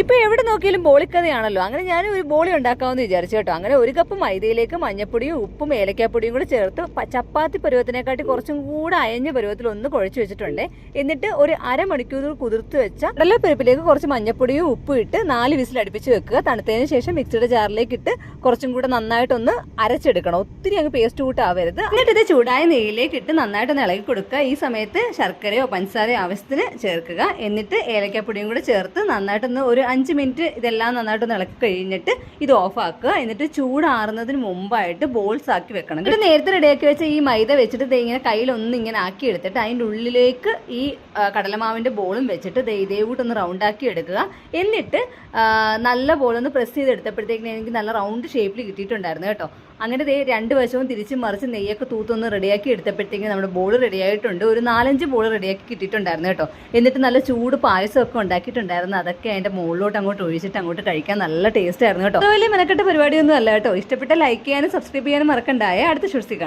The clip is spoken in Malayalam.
ഇപ്പൊ എവിടെ നോക്കിയാലും ബോളിക്കഥയാണല്ലോ. അങ്ങനെ ഞാൻ ഒരു ബോളി ഉണ്ടാക്കാമെന്ന് വിചാരിച്ചു കേട്ടോ. അങ്ങനെ ഒരു കപ്പ് മൈദയിലേക്ക് മഞ്ഞപ്പൊടിയും ഉപ്പും ഏലക്കാപ്പൊടിയും കൂടി ചേർത്ത് ചപ്പാത്തി പരുവത്തിനെക്കാട്ടി കുറച്ചും കൂടെ അയഞ്ഞ പരുവത്തിൽ ഒന്ന് കുഴച്ചു വെച്ചിട്ടുണ്ട്. എന്നിട്ട് ഒരു അരമണിക്കൂർ കുതിർത്ത് വെച്ച കടലപ്പരിപ്പിലേക്ക് കുറച്ച് മഞ്ഞപ്പൊടിയും ഉപ്പും ഇട്ട് നാല് വിസിൽ അടുപ്പിച്ച് വെക്കുക. തണുത്തതിന് ശേഷം മിക്സിയുടെ ജാറിലേക്ക് ഇട്ട് കുറച്ചും കൂടെ നന്നായിട്ടൊന്ന് അരച്ചെടുക്കണം. ഒത്തിരി അങ്ങ് പേസ്റ്റ് കൂട്ടാവരുത്. എന്നിട്ട് ഇത് ചൂടായ നെയ്യിലേക്ക് ഇട്ട് നന്നായിട്ടൊന്ന് ഇളകി കൊടുക്കുക. ഈ സമയത്ത് ശർക്കരയോ പഞ്ചസാരയോ ആവശ്യത്തിന് ചേർക്കുക. എന്നിട്ട് ഏലക്കാപ്പൊടിയും കൂടെ ചേർത്ത് നന്നായിട്ടൊന്ന് ഒരു അഞ്ച് മിനിറ്റ് ഇതെല്ലാം നന്നായിട്ട് ഇളക്കി കഴിഞ്ഞിട്ട് ഇത് ഓഫ് ആക്കുക. എന്നിട്ട് ചൂടാറുന്നതിന് മുമ്പായിട്ട് ബോൾസ് ആക്കി വെക്കണം. എന്നിട്ട് നേരത്തെ റെഡിയാക്കി വെച്ച ഈ മൈദ വെച്ചിട്ട് ദേ ഇങ്ങനെ കയ്യിലൊന്ന് ഇങ്ങനെ ആക്കി എടുത്തിട്ട് അതിന്റെ ഉള്ളിലേക്ക് ഈ കടലമാവിന്റെ ബോളും വെച്ചിട്ട് ദേ ഇതേ കൂട്ടൊന്ന് റൗണ്ട് ആക്കി എടുക്കുക. എന്നിട്ട് നല്ല ബോളൊന്ന് പ്രസ് ചെയ്തെടുത്തപ്പോഴത്തേക്കിന് എനിക്ക് നല്ല റൗണ്ട് ഷേപ്പിൽ കിട്ടിയിട്ടുണ്ടായിരുന്നു കേട്ടോ. അങ്ങനെ ദേ രണ്ട് വശവും തിരിച്ച് മറിച്ച് നെയ്യൊക്കെ തൂത്തൊന്ന് റെഡിയാക്കി എടുത്തപ്പോഴത്തേക്കും നമ്മുടെ ബോൾ റെഡിയായിട്ടുണ്ട് ഒരു നാലഞ്ച് ബോൾ റെഡിയാക്കി കിട്ടിയിട്ടുണ്ടായിരുന്നു കേട്ടോ. എന്നിട്ട് നല്ല ചൂട് പായസമൊക്കെ ഉണ്ടാക്കിയിട്ടുണ്ടായിരുന്നു. അതൊക്കെ അതിന്റെ മുകളിലോട്ട് അങ്ങോട്ട് ഒഴിച്ചിട്ട് അങ്ങോട്ട് കഴിക്കാൻ നല്ല ടേസ്റ്റ് ആയിരുന്നു കേട്ടോ. വലിയ മെനക്കെട്ട പരിപാടിയൊന്നും അല്ല കേട്ടോ. ഇഷ്ടപ്പെട്ട ലൈക്ക് ചെയ്യാനും സബ്സ്ക്രൈബ് ചെയ്യാനും മറക്കണ്ടായ. അടുത്ത കാണാം